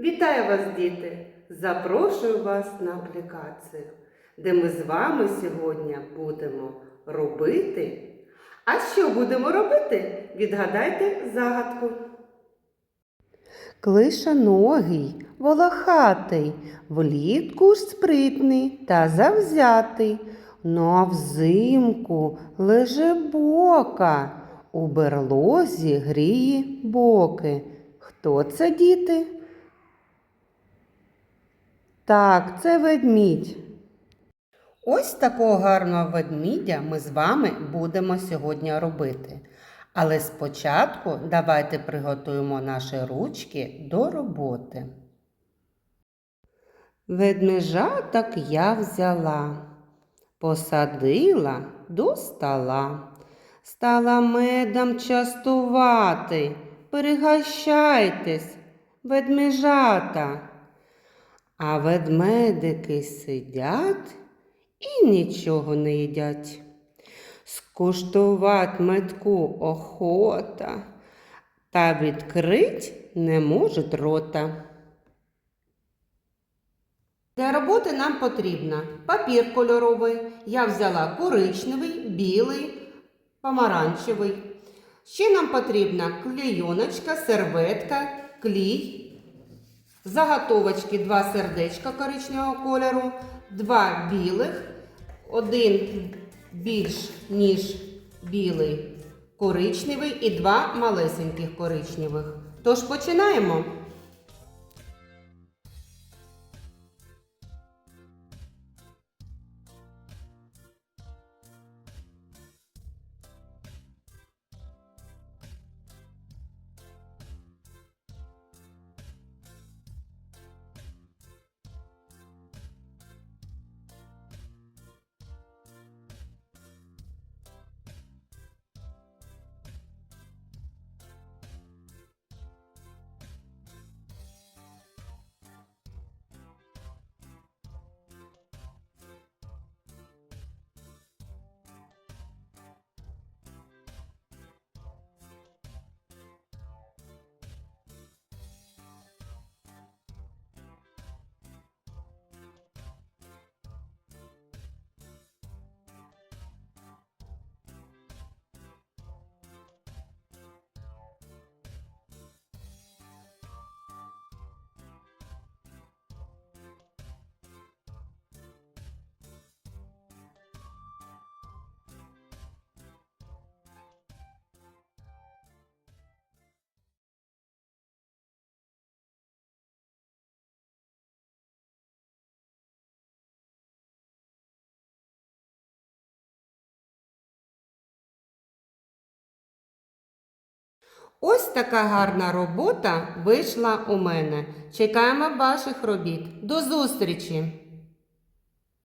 Вітаю вас, діти! Запрошую вас на аплікацію, де ми з вами сьогодні будемо робити. А що будемо робити? Відгадайте загадку. Клишоногий, волохатий, влітку спритний та завзятий, ну а взимку леже бока, у берлозі гріє боки. Хто це, діти? Так, це ведмідь. Ось такого гарного ведмідя ми з вами будемо сьогодні робити. Але спочатку давайте приготуємо наші ручки до роботи. Ведмежаток я взяла, посадила до стола, стала медом частувати. Пригощайтесь, ведмежата. А ведмедики сидять і нічого не їдять. Скуштувать метку охота, та відкрить не можуть рота. Для роботи нам потрібно папір кольоровий. Я взяла коричневий, білий, помаранчевий. Ще нам потрібна клейоночка, серветка, клій, заготовочки, два сердечка коричневого кольору, два білих, один більш ніж білий коричневий і два малесеньких коричневих. Тож починаємо. Ось така гарна робота вийшла у мене. Чекаємо ваших робіт. До зустрічі!